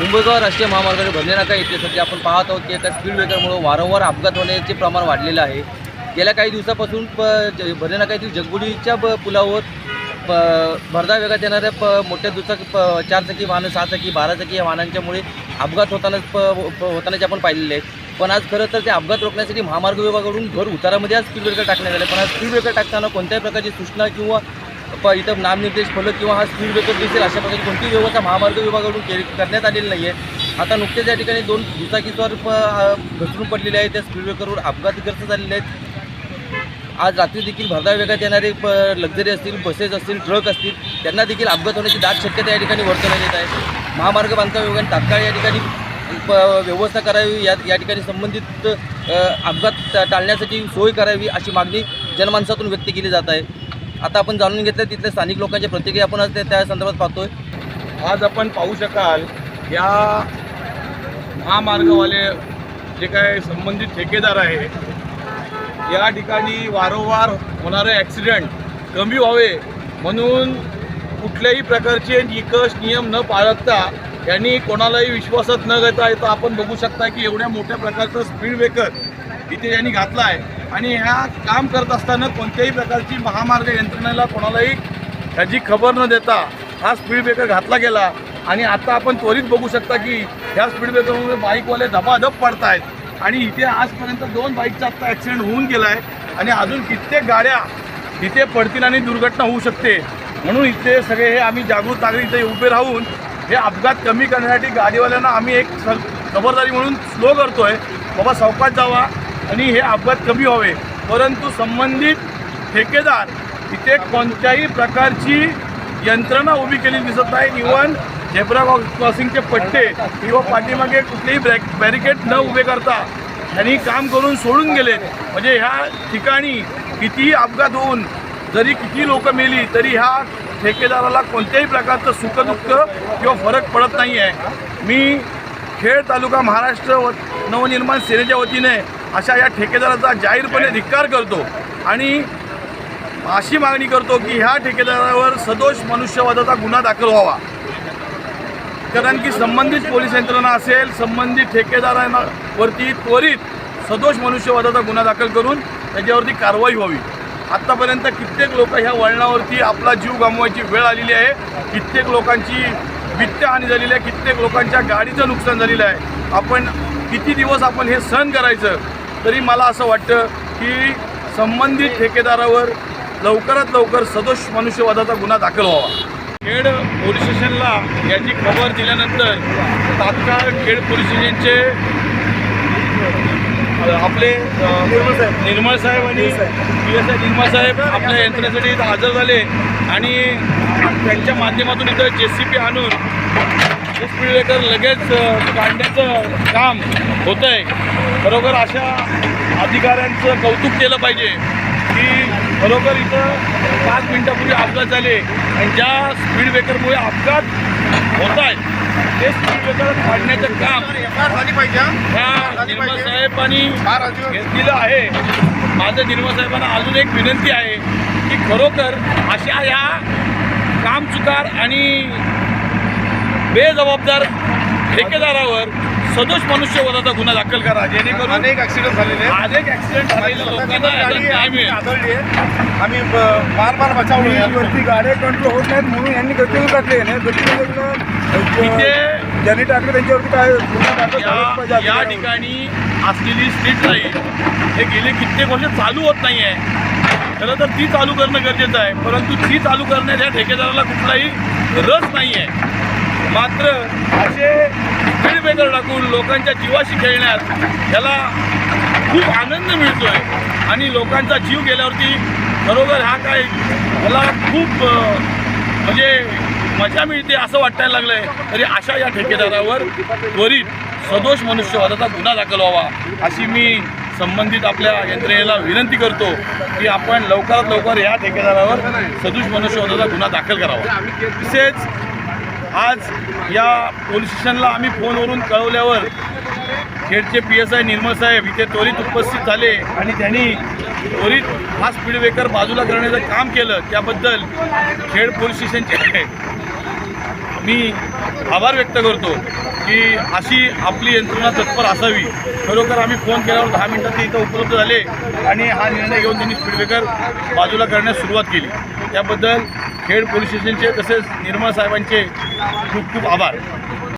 मुंबई राष्ट्रीय महामार्गाने भरणे नाका येथे सध्या आपण पाहत आहोत की एका स्पीड ब्रेकरमुळे वारंवार अपघात होण्याचे प्रमाण वाढलेलं आहे. गेल्या काही दिवसापासून प ज- नाका येथील जगबुडीच्या ब पुलावर प भरधा वेगात येणाऱ्या प मोठ्या दुचाकी प चारचाकी वाहनं सहाचाकी बाराचाकी या वाहनांच्यामुळे अपघात होताना प प- होतानाचे आपण पाहिलेले आहेत. पण आज खरं तर ते अपघात रोखण्यासाठी महामार्ग विभागाकडून भर उतारामध्ये आज स्पीड ब्रेकर टाकण्यात आले पण आज स्पीड ब्रेकर टाकताना कोणत्याही प्रकारची सूचना किंवा प इथं नामनिर्देश फलक किंवा हा स्पीड ब्रेकर दिसेल अशा प्रकारची कोणतीही व्यवस्था महामार्ग विभागाकडून के करण्यात आलेली नाही आहे आता नुकतेच या ठिकाणी दोन दुचाकीस्वार प घसरून पडलेले आहेत. त्या स्पीड ब्रेकरवर अपघातग्रस्त झालेले आहेत. आज रात्री देखील भरधाव वेगात येणारे प लक्झरी असतील बसेस असतील ट्रक असतील त्यांना देखील अपघात होण्याची दाट शक्यता या ठिकाणी वर्तवण्यात येत आहे. महामार्ग बांधकाम विभागाने तात्काळ या ठिकाणी प व्यवस्था करावी. या या ठिकाणी संबंधित अपघात टाळण्यासाठी सोय करावी अशी मागणी जनमानसातून व्यक्त केली जात आहे. आता आपण जाणून घेतलं तिथल्या स्थानिक लोकांच्या प्रतिक्रिया आपण आज त्या- त्या संदर्भात पाहतोय. आज आपण पाहू शकाल या महामार्गवाले जे काय संबंधित ठेकेदार आहे या ठिकाणी वारंवार होणारे ॲक्सिडेंट कमी व्हावे म्हणून कुठल्याही प्रकारचे निकष नियम न पाळता यांनी कोणालाही विश्वासात न घेता येतं आपण बघू शकता की एवढ्या मोठ्या प्रकारचं स्पीड ब्रेकर इथे यांनी घातला आहे आणि ह्या काम करत असताना कोणत्याही प्रकारची महामार्ग यंत्रणेला कोणालाही ह्याची खबर न देता हा स्पीड ब्रेकर घातला गेला. आणि आता आपण त्वरित बघू शकता की ह्या स्पीड ब्रेकरमुळे बाईकवाले धबाधब पडत आहेत आणि इथे आजपर्यंत दोन बाईकचा आत्ता ॲक्सिडेंट होऊन गेला आहे आणि अजून कित्येक गाड्या इथे पडतील आणि दुर्घटना होऊ शकते. म्हणून इथे सगळे हे आम्ही जागृत नागरिक इथे उभे राहून हे अपघात कमी करण्यासाठी गाडीवाल्यांना आम्ही एक स खबरदारी म्हणून स्लो करतोय. बाबा सावकाश जावा. आणि हे अपघात कमी व्हावे. परंतु संबंधित ठेकेदार इथे कोणत्याही प्रकारची यंत्रणा उभी केली दिसत नाही. इवन झेब्रा क्रॉसिंगचे पट्टे किंवा पाठीमागे कुठलेही ब्रॅक बॅरिकेड न उभे करता त्यांनी काम करून सोडून गेले. म्हणजे ह्या ठिकाणी कितीही अपघात होऊन जरी किती लोक मेली तरी ह्या ठेकेदाराला कोणत्याही प्रकारचं सुखदुःख किंवा फरक पडत नाही आहे मी खेड तालुका महाराष्ट्र व नवनिर्माण सेनेच्या वतीने अशा या ठेकेदाराचा जाहीरपणे धिक्कार करतो आणि अशी मागणी करतो की ह्या ठेकेदारावर सदोष मनुष्यवादाचा गुन्हा दाखल व्हावा. कारण की संबंधित पोलीस यंत्रणा असेल संबंधित ठेकेदारांवरती त्वरित सदोष मनुष्यवादाचा गुन्हा दाखल करून त्याच्यावरती कारवाई व्हावी. आत्तापर्यंत कित्येक लोक ह्या वळणावरती आपला जीव गमवायची वेळ आलेली आहे. कित्येक लोकांची वित्तहानी झालेली आहे. कित्येक लोकांच्या गाडीचं नुकसान झालेलं आहे. आपण किती दिवस आपण हे सहन करायचं? तरी मला असं वाटतं की संबंधित ठेकेदारावर लवकरात लवकर सदोष मनुष्यवादाचा गुन्हा दाखल व्हावा. खेड पोलीस स्टेशनला याची खबर दिल्यानंतर तात्काळ खेड पोलीस स्टेशनचे आपले निर्मळ साहेब. आणि पी एस आय निर्मळ साहेब आपल्या यंत्रणेसाठी इथं हजर झाले आणि त्यांच्या माध्यमातून इथं जे सी पी आणून हे स्पीड ब्रेकर लगेच काढण्याचं काम होतं आहे खरोखर अशा अधिकाऱ्यांचं कौतुक केलं पाहिजे की खरोखर इथं पाच मिनिटापूर्वी अपघात झाले आणि ज्या स्पीड ब्रेकरमुळे अपघात होत आहेत ते स्पीड ब्रेकर काढण्याचं काम ह्या निर्मळ साहेबांनी घेतलेलं आहे. माझं निर्मळ साहेबांना अजून एक विनंती आहे की खरोखर अशा ह्या कामचुकार आणि बेजबाबदार ठेकेदारावर सदोष मनुष्यवधाचा गुन्हा दाखल करा. जेणेकरून अनेक ऍक्सिडेंट झालेले आहेत. अनेक ऍक्सिडेंट झालेल्या लोकांना आदळली आहे. आम्ही ब- फार फार बचावलो गाड्या कंट्रोल होत नाहीत म्हणून यांनी गतीने टाकले इथे ज्यांनी टाकले त्यांच्यावरती काय गुन्हा दाखल या. ठिकाणी असलेली स्ट्रीट लाइट हे गेले कित्येक वर्ष चालू होत नाही आहे खरं तर ती चालू करणं गरजेचं आहे. परंतु ती चालू करण्यात या ठेकेदाराला कुठलाही रस नाही आहे मात्र असे स्पीड ब्रेकर टाकून लोकांच्या जीवाशी खेळण्यात याला खूप आनंद मिळतोय. आणि लोकांचा जीव गेल्यावरती खरोखर हा काय याला खूप म्हणजे मजा मिळते असं वाटायला लागलंय. तरी अशा या ठेकेदारावर त्वरित सदोष मनुष्यवादाचा गुन्हा दाखल व्हावा अशी मी संबंधित आपल्या यंत्रणेला विनंती करतो की आपण लवकरात लवकर या ठेकेदारावर सदोष मनुष्यवादाचा गुन्हा दाखल करावा. तसेच आज या पोलीस स्टेशनला आम्ही फोनवरून कळवल्यावर खेडचे पी एस आय निर्मळ साहेब इथे त्वरित उपस्थित झाले आणि त्यांनी त्वरित हा स्पीड ब्रेकर बाजूला करण्याचं काम केलं. त्याबद्दल खेड पोलीस स्टेशनचे मी आभार व्यक्त करतो की अशी आपली यंत्रणा तत्पर असावी. खरोखर आम्ही फोन केल्यावर दहा मिनटात ते इथं उपलब्ध झाले आणि हा निर्णय घेऊन त्यांनी स्पीड ब्रेकर बाजूला करण्यास सुरुवात केली. त्याबद्दल खेड पोलीस स्टेशनचे तसेच निर्मा साहेबांचे खूप खूप आभार.